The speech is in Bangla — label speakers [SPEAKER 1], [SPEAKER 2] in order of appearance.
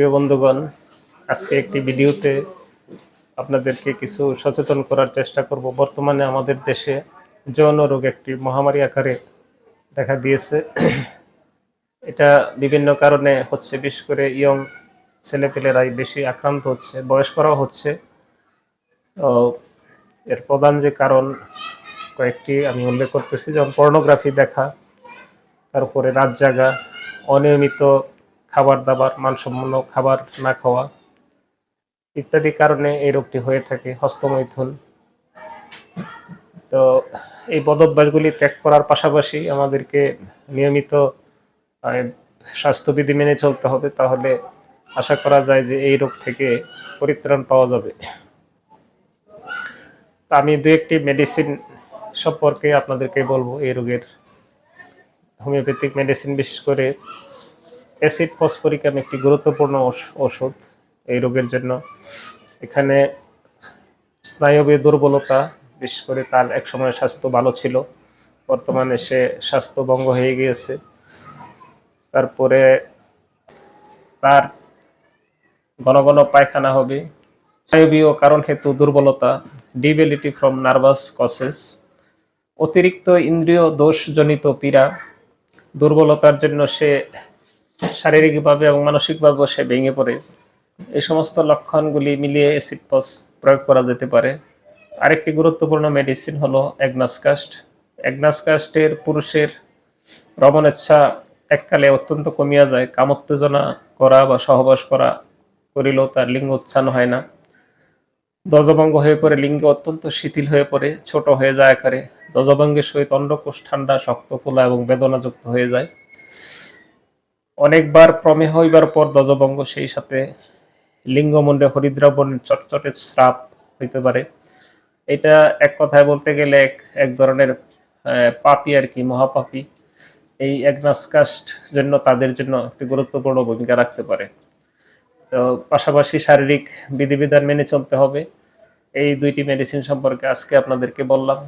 [SPEAKER 1] প্রিয় বন্ধুগণ, আজকে একটি ভিডিওতে আপনাদেরকে কিছু সচেতন করার চেষ্টা করব। বর্তমানে আমাদের দেশে যৌন রোগ একটি মহামারী আকারে দেখা দিয়েছে। এটা বিভিন্ন কারণে হচ্ছে, বিশেষ করে ইয়ং ছেলেপেলেরাই বেশি আক্রান্ত হচ্ছে, বয়স্করাও হচ্ছে। এর প্রধান যে কারণ কয়েকটি আমি উল্লেখ করতেছি, যেমন পর্নোগ্রাফি দেখা, তারপরে রাত জাগা, অনিয়মিত খাবার দাবার মানসম্পন্ন খাবার না খাওয়া ইত্যাদি কারণে এই রোগটি হয়ে থাকে, হস্তমৈথুন। তো এই বদভ্যাসগুলি ত্যাগ করার পাশাপাশি আমাদেরকে নিয়মিত স্বাস্থ্যবিধি মেনে চলতে হবে, তাহলে আশা করা যায় যে এই রোগ থেকে পরিত্রাণ পাওয়া যাবে। তা আমি দু একটি মেডিসিন সম্পর্কে আপনাদেরকে বলব, এই রোগের হোমিওপ্যাথিক মেডিসিন বিশেষ করে অ্যাসিড ফসফরিকাম একটি গুরুত্বপূর্ণ ওষ- ওষুধ এই রোগের জন্য। এখানে স্নায়বীয় দুর্বলতা, বিশেষ করে তার একসময় স্বাস্থ্য ভালো ছিল, বর্তমানে সে স্বাস্থ্য ভঙ্গ হয়ে গিয়েছে। তারপরে তার ঘন ঘন পায়খানা হবে। স্নায়বীয় কারণ হেতু দুর্বলতা, ডিবিলিটি ফ্রম নার্ভাস কসেস, অতিরিক্ত ইন্দ্রিয় দোষজনিত পীড়া। দুর্বলতার জন্য সে শারীরিকভাবে এবং মানসিকভাবেও সে ভেঙে পড়ে। এই সমস্ত লক্ষণগুলি মিলিয়ে অ্যাসিড পস প্রয়োগ করা যেতে পারে। আরেকটি গুরুত্বপূর্ণ মেডিসিন হলো অ্যাগনাসকাস্ট অ্যাগনাসকাস্টের পুরুষের রমণেচ্ছা এককালে অত্যন্ত কমিয়া যায়। কামোত্তেজনা করা বা সহবাস করা করিলেও তার লিঙ্গ উচ্ছান হয় না। ধ্বজভঙ্গ হয়ে পড়ে, লিঙ্গ অত্যন্ত শিথিল হয়ে পড়ে, ছোট হয়ে যায় আকারে। ধ্বজভঙ্গের সহিত অন্ডকোষ, ঠান্ডা, শক্ত, ফোলা এবং বেদনাযুক্ত হয়ে যায়। অনেকবার প্রমেহ হইবার পর ধ্বজভঙ্গ সেই সাথে লিঙ্গমুণ্ডে হরিদ্রাবণের চটচটে স্রাব হইতে পারে। এটা এক কথায় বলতে গেলে এক এক ধরনের পাপি আর কি, মহাপাপি। এই অ্যাগনাসকাস্ট জন্য তাদের জন্য একটি গুরুত্বপূর্ণ ভূমিকা রাখতে পারে। তো পাশাপাশি শারীরিক বিধিবিধান মেনে চলতে হবে। এই দুইটি মেডিসিন সম্পর্কে আজকে আপনাদেরকে বললাম।